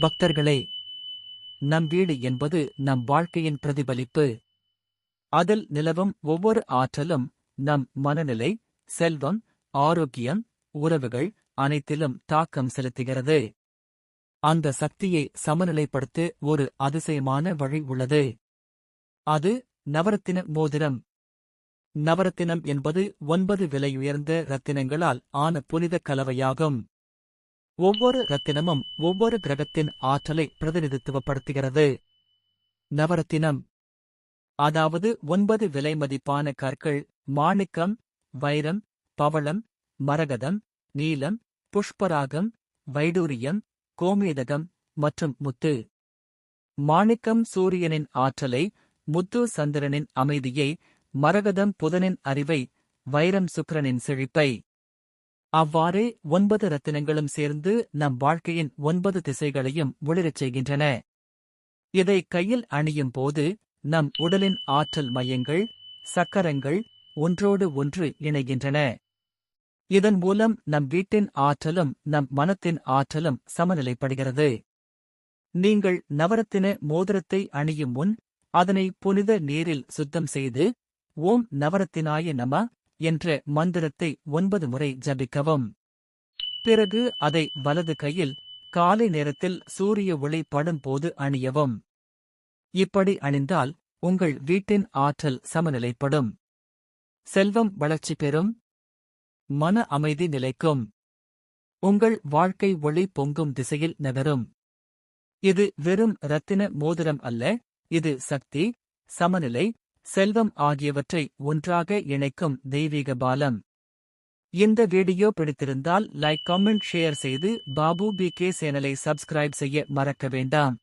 பக்தர்களே நம் வீடு என்பது நம் வாழ்க்கையின் பிரதிபலிப்பு. அதில் நிலவும் ஒவ்வொரு ஆற்றலும் நம் மனநிலை செல்வம் ஆரோக்கியம் உறவுகள் அனைத்திலும் தாக்கம் செலுத்துகிறது. அந்த சக்தியை சமநிலைப்படுத்த ஒரு அதிசயமான வழி உள்ளது. அது நவரத்தின மோதிரம். நவரத்தினம் என்பது ஒன்பது விலையுயர்ந்த ரத்தினங்களால் ஆன புனித கலவையாகும். ஒவ்வொரு ரத்தினமும் ஒவ்வொரு கிரகத்தின் ஆற்றலை பிரதிநிதித்துவப்படுத்துகிறது. நவரத்தினம். அதாவது ஒன்பது விலை மதிப்பான கற்கள் மாணிக்கம் வைரம் பவளம் மரகதம் நீலம் புஷ்பராகம் வைடூரியம் கோமேதகம் மற்றும் முத்து. மாணிக்கம் சூரியனின் ஆற்றலை முத்து சந்திரனின் அமைதியை மரகதம் புதனின் அறிவை வைரம் சுக்கரனின் செழிப்பை. அவ்வாறே ஒன்பது ரத்தினங்களும் சேர்ந்து நம் வாழ்க்கையின் ஒன்பது திசைகளையும் ஒளிரச் செய்கின்றன. இதை கையில் அணியும் போது நம் உடலின் ஆற்றல் மையங்கள் சக்கரங்கள் ஒன்றோடு ஒன்று இணைகின்றன. இதன் மூலம் நம் வீட்டின் ஆற்றலும் நம் மனத்தின் ஆற்றலும் சமநிலைப்படுகிறது. நீங்கள் நவரத்தின மோதிரத்தை அணியும் முன் அதனை புனித நீரில் சுத்தம் செய்து ஓம் நவரத்தினாய நம என்ற மந்திரத்தை ஒன்பது முறை ஜபிக்கவும். பிறகு அதை வலது கையில் காலை நேரத்தில் சூரிய ஒளி படும்போது அணியவும். இப்படி அணிந்தால் உங்கள் வீட்டின் ஆற்றல் சமநிலைப்படும். செல்வம் வளர்ச்சி பெறும். மன அமைதி நிலைக்கும். உங்கள் வாழ்க்கை ஒளி பொங்கும் திசையில் நகரும். இது வெறும் ரத்தின மோதிரம் அல்ல இது சக்தி சமநிலை செல்வம் ஆகியவற்றை ஒன்றாக இணைக்கும் தெய்வீக பாலம். இந்த வீடியோ பிடித்திருந்தால் லைக் கமெண்ட் ஷேர் செய்து பாபு பி கே சேனலை சப்ஸ்கிரைப் செய்ய மறக்க வேண்டாம்.